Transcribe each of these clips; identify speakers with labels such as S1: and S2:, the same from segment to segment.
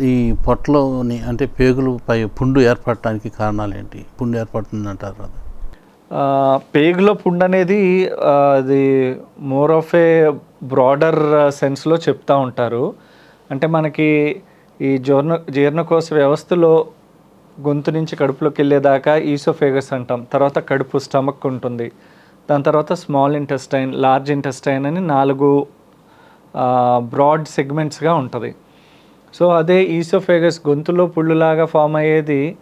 S1: ఈ పొట్టలోని అంటే పేగులు పై పుండు ఏర్పడటానికి కారణాలు ఏంటి? పుండు ఏర్పడుతుంది అంటారు కదా
S2: పేగులో పుండు అనేది అది మోర్ ఆఫ్ ఏ బ్రాడర్ సెన్స్లో చెప్తా ఉంటారు. అంటే మనకి ఈ జీర్ణ జీర్ణకోశ వ్యవస్థలో గొంతు నుంచి కడుపులోకి వెళ్ళేదాకా ఈసోఫేగస్ అంటాం. తర్వాత కడుపు స్టమక్ ఉంటుంది. దాని తర్వాత స్మాల్ ఇంటెస్టైన్ లార్జ్ ఇంటెస్టైన్ అని నాలుగు బ్రాడ్ సెగ్మెంట్స్గా ఉంటుంది. సో అదే ఈసోఫేగస్ గొంతులో పుళ్ళులాగా ఫామ్ అయ్యేది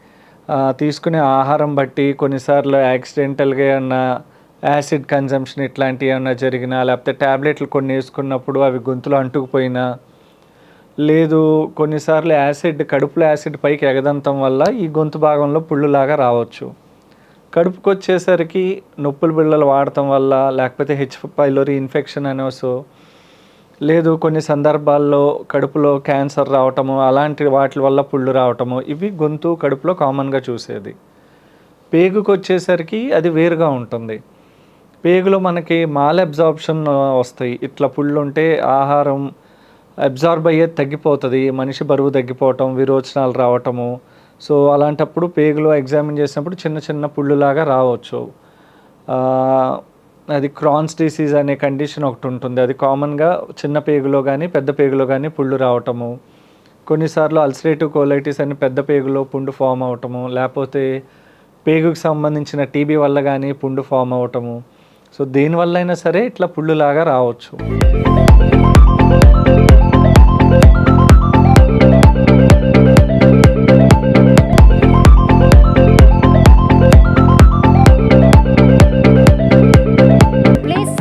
S2: తీసుకునే ఆహారం బట్టి కొన్నిసార్లు యాక్సిడెంటల్గా ఏమన్నా యాసిడ్ కన్జంప్షన్ ఇట్లాంటివి ఏమన్నా జరిగినా లేకపోతే ట్యాబ్లెట్లు కొన్ని వేసుకున్నప్పుడు అవి గొంతులో అంటుకుపోయినా లేదు కొన్నిసార్లు యాసిడ్ కడుపులో యాసిడ్ పైకి ఎగదంతం వల్ల ఈ గొంతు భాగంలో పుళ్ళులాగా రావచ్చు. కడుపుకు వచ్చేసరికి నొప్పుల బిళ్ళలు వాడటం వల్ల లేకపోతే హెచ్ పైలోరి ఇన్ఫెక్షన్ అనేసో లేదు కొన్ని సందర్భాల్లో కడుపులో క్యాన్సర్ రావటము అలాంటి వాటి వల్ల పుళ్ళు రావటము ఇవి గొంతు కడుపులో కామన్గా చూసేది. పేగుకు వచ్చేసరికి అది వేరుగా ఉంటుంది. పేగులో మనకి మాల్ అబ్జార్ప్షన్ వస్తాయి. ఇట్లా పుళ్ళు ఉంటే ఆహారం అబ్జార్బ్ అయ్యేది తగ్గిపోతుంది. మనిషి బరువు తగ్గిపోవటం విరోచనాలు రావటము. సో అలాంటప్పుడు పేగులో ఎగ్జామిన్ చేసినప్పుడు చిన్న చిన్న పుళ్ళులాగా రావచ్చు. అది క్రాన్స్ డిసీజ్ అనే కండిషన్ ఒకటి ఉంటుంది. అది కామన్గా చిన్న పేగులో కానీ పెద్ద పేగులో కానీ పుళ్ళు రావటము. కొన్నిసార్లు అల్సరేటివ్ కోలైటిస్ అని పెద్ద పేగులో పుండు ఫామ్ అవటము. లేకపోతే పేగుకి సంబంధించిన టీబీ వల్ల కానీ పుండు ఫామ్ అవటము. సో దేనివల్ల అయినా సరే ఇట్లా పుళ్ళులాగా రావచ్చు.